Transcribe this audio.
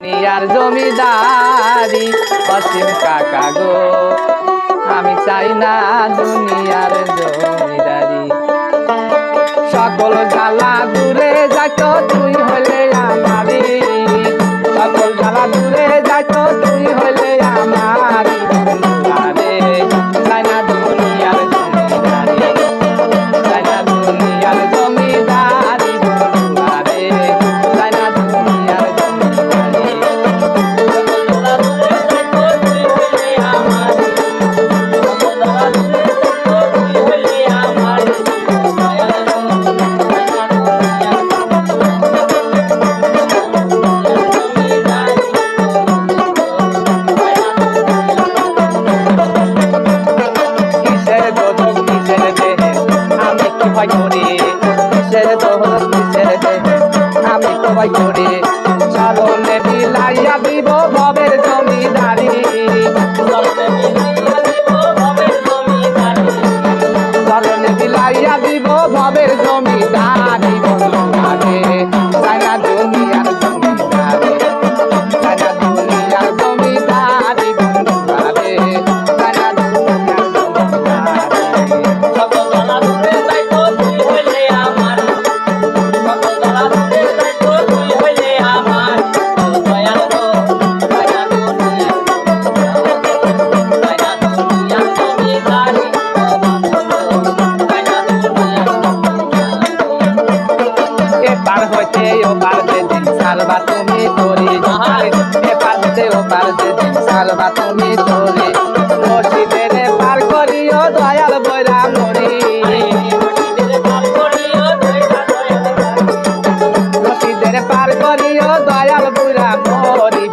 Near জমিদারি, অসীম কাকা গো। আমি চাই না দুনিয়ার জমিদারি। সকল জ্বালা দূরে যাক তুই কিসের দেহে আমি সবাই করে চরণে বিলাইয়া দিব ভবের জমিদারি। চরণে বিলাইয়া দিব ভবের জমিদারি। সালবা তুমি তোরে নেপাল দেও পার সালবা তুমি তোরে মসজিদের পার করিও দয়াল বৈরা মরি মসজিদের পার করিও দয়াল বৈরা মরি